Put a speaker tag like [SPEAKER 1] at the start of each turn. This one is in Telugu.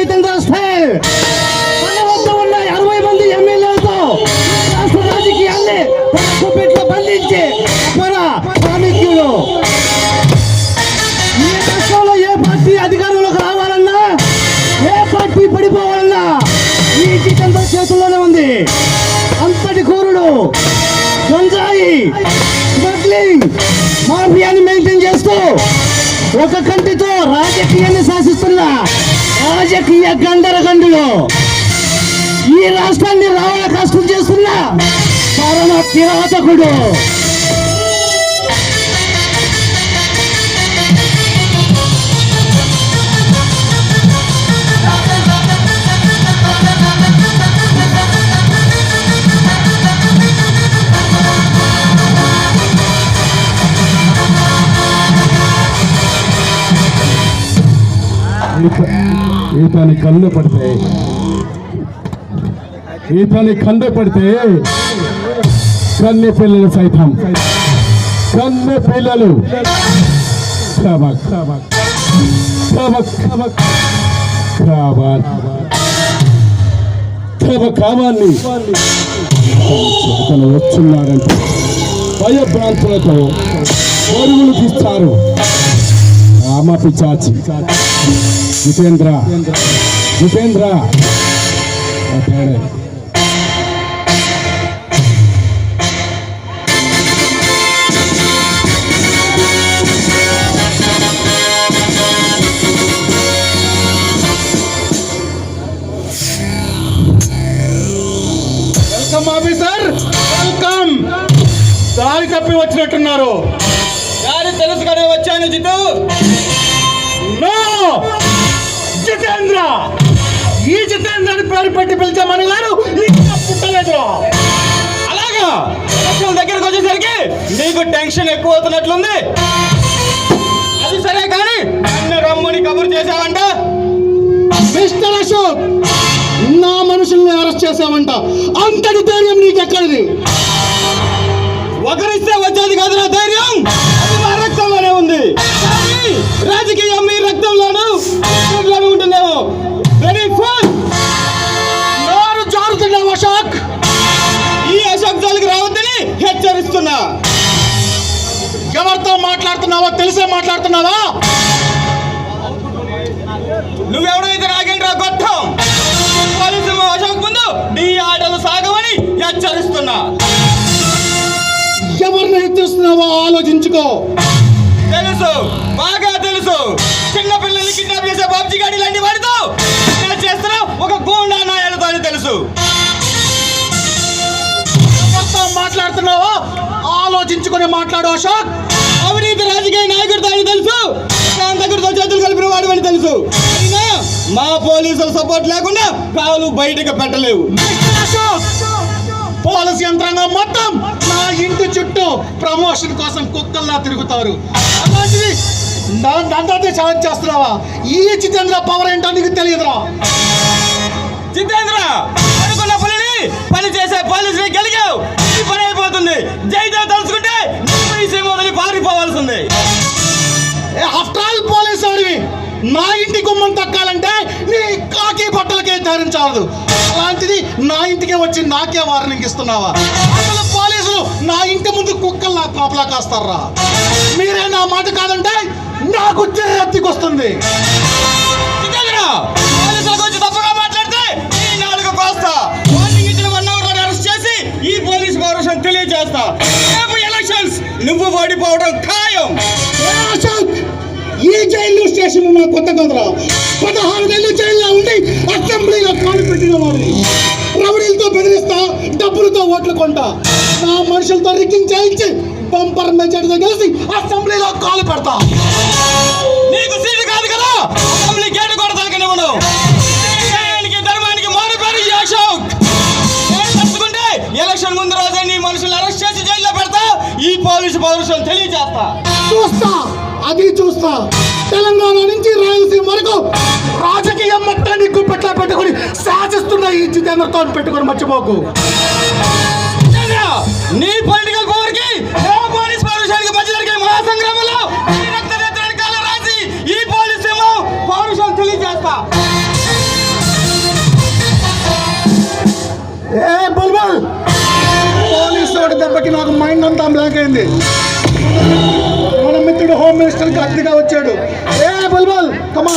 [SPEAKER 1] జీతం స్థాయి మన వద్ద ఉన్న అరవై మంది ఎమ్మెల్యేలతో రాష్ట్ర రాజకీయాన్ని బంధించి మన రాష్ట్రంలో ఏ పార్టీ అధికారంలోకి రావాలన్నా ఏ పార్టీ పడిపోవాలన్నా ఈ జితేంద్ర చేతుల్లోనే ఉంది. అంతటి కూరుడు గంజాయి స్మగ్లింగ్ మెయింటైన్ చేస్తూ ఒక కంటితో రాజకీయాన్ని శాసిస్తున్న రాజకీయ గండరగండులు ఈ రాష్ట్రాన్ని రావణ కష్టం చేస్తున్న పరమ కిరాతకుడు
[SPEAKER 2] ఈతని కళ్ళు పడితే. ఈతని కళ్ళు పడితే కన్నె పిల్లలు సైతం. కన్నె పిల్లలు. కబక్ కబక్ కబక్ కబక్ కబక్ కబకామాన్ని అతను వచ్చున్నాడంటే భయభ్రాంతులతో పరుగులు తీస్తారు. రామ పిచాచి జితేంద్ర జితేంద్ర అతడే
[SPEAKER 3] వెల్కమ్ ఆఫీసర్ వెల్కమ్ దారి తప్పి వచ్చినట్టున్నారు దారి
[SPEAKER 4] తెలుసుకొని వచ్చాను జితు.
[SPEAKER 3] నో! జితేంద్ర! ఈ జితేంద్ర అని పేరు పెట్టి పిలిచామని గారు ఇంకా పుట్టలేదు.
[SPEAKER 4] అలాగా? దగ్గరకు వచ్చేసరికి నీకు టెన్షన్ ఎక్కువ అవుతున్నట్లుంది. అది సరే కానీ నన్ను రమ్మని కబురు చేసావంట
[SPEAKER 3] మిస్టర్ అశోక్ నా మనుషుల్ని అరెస్ట్ చేశావంట. అంతటి ధైర్యం నీకెక్కడిది?
[SPEAKER 4] ఒకరిస్తే వచ్చేది హెచ్చరిస్తున్నా
[SPEAKER 3] ఎవరితో మాట్లాడుతున్నావో తెలిసే మాట్లాడుతున్నావా?
[SPEAKER 4] నువ్వెవడైతే నాకేంట్రా గొట్టం? పోలీసు అశోక్ ముందు నీ ఆటలు సాగవని హెచ్చరిస్తున్నా.
[SPEAKER 3] ఎవరిని హెచ్చరిస్తున్నావో ఆలోచించుకో.
[SPEAKER 4] తెలుసు బాగా తెలుసు. చిన్న పిల్లల్ని కిడ్నాప్ చేసే బాబ్జీ గాడి లాంటి వాడితో. నేను చేస్తున్న ఒక గూండా నాయాలతో తెలుసు.
[SPEAKER 3] మాట్లాడుతున్నావో? ఆలోచించుకొని మాట్లాడు అశోక్.
[SPEAKER 4] అవినీతి రాజకీయ నాయకుడితో అని తెలుసు. శాంతకుడితో చేతులు కలిపిన వాడు అని తెలుసు. అయినా మా పోలీసుల సపోర్ట్ లేకుండా కాలు బయటకు పెట్టలేవు.
[SPEAKER 3] పోలీస్ యంత్రాంగం మొత్తం నా ఇంటి చుట్టూ ప్రమోషన్ కోసం కుక్కల్లా తిరుగుతారు. అలాంటిది నందరినీ ఛాలెంజ్ చేస్తున్నావా? ఈ జితేంద్ర పవర్ ఏంటో నీకు తెలియదురా.
[SPEAKER 4] జితేంద్ర అనుకున్న పనిని పని చేసే పోలీసులు గెలిగావు. ఈ జైదేవ్ తలుచుకుంటే నువ్వు వదిలి పారిపోవాల్సింది.
[SPEAKER 3] ఆఫ్టర్ ఆల్ పోలీస్ వాడివి. నా ఇంటి గుమ్మం తక్కాలంటే నీ కాకి బట్టలకే ధరించాలదు అలాంటిది నా ఇంటికే వచ్చి నాకే వార్నింగ్ ఇస్తున్నావా? అసలు పోలీసులు నా ఇంటి ముందు కుక్కల్లా కాపలా కాస్తారా? మీరే నా మాట కాదంటే నాకు వస్తుంది
[SPEAKER 4] జితేంద్ర తెలియజేస్తా రేపు ఎలక్షన్స్ నువ్వు ఓడిపోవడం ఖాయం.
[SPEAKER 3] ఈ జైలు స్టేషన్ నా కొత్త కదరా పదహారు నెలలు జైల్లో ఉండి అసెంబ్లీలో కాలు పెట్టిన వాడిని. రౌడీలతో బెదిరిస్తా డబ్బులతో ఓట్లు కొంటా. నా మనుషులతో రిక్కింగ్ చేయించి బంపర్ మెజార్టీతో కలిసి అసెంబ్లీలో కాలు పెడతా.
[SPEAKER 4] నీకు సీటు కాదు కదా? అసెంబ్లీ గేటు కూడా న్యాయానికి ధర్మానికి మారు పేరు అశోక్. తలుచుకుంటే ఎలక్షన్ ముందు రోజే నీ మనుషులు అరెస్ట్ చేసి జైల్లో పెడతా ఈ పోలీసు పౌరుషం తెలియజేస్తా.
[SPEAKER 3] చూస్తా అది చూస్తా. తెలంగాణ నుంచి రాయలసీమ వరకు రాజకీయం మొత్తాన్ని గుప్పెట్లా పెట్టుకొని శాసిస్తున్న ఈ జితేంద్రతో పెట్టుకొని మర్చిపోకు.
[SPEAKER 4] నీ పొలిటికల్
[SPEAKER 3] జరిగింది మన మిత్రుడు హోమ్ మినిస్టర్కి అతిథిగా వచ్చాడు. ఏ బల్బల్ కమా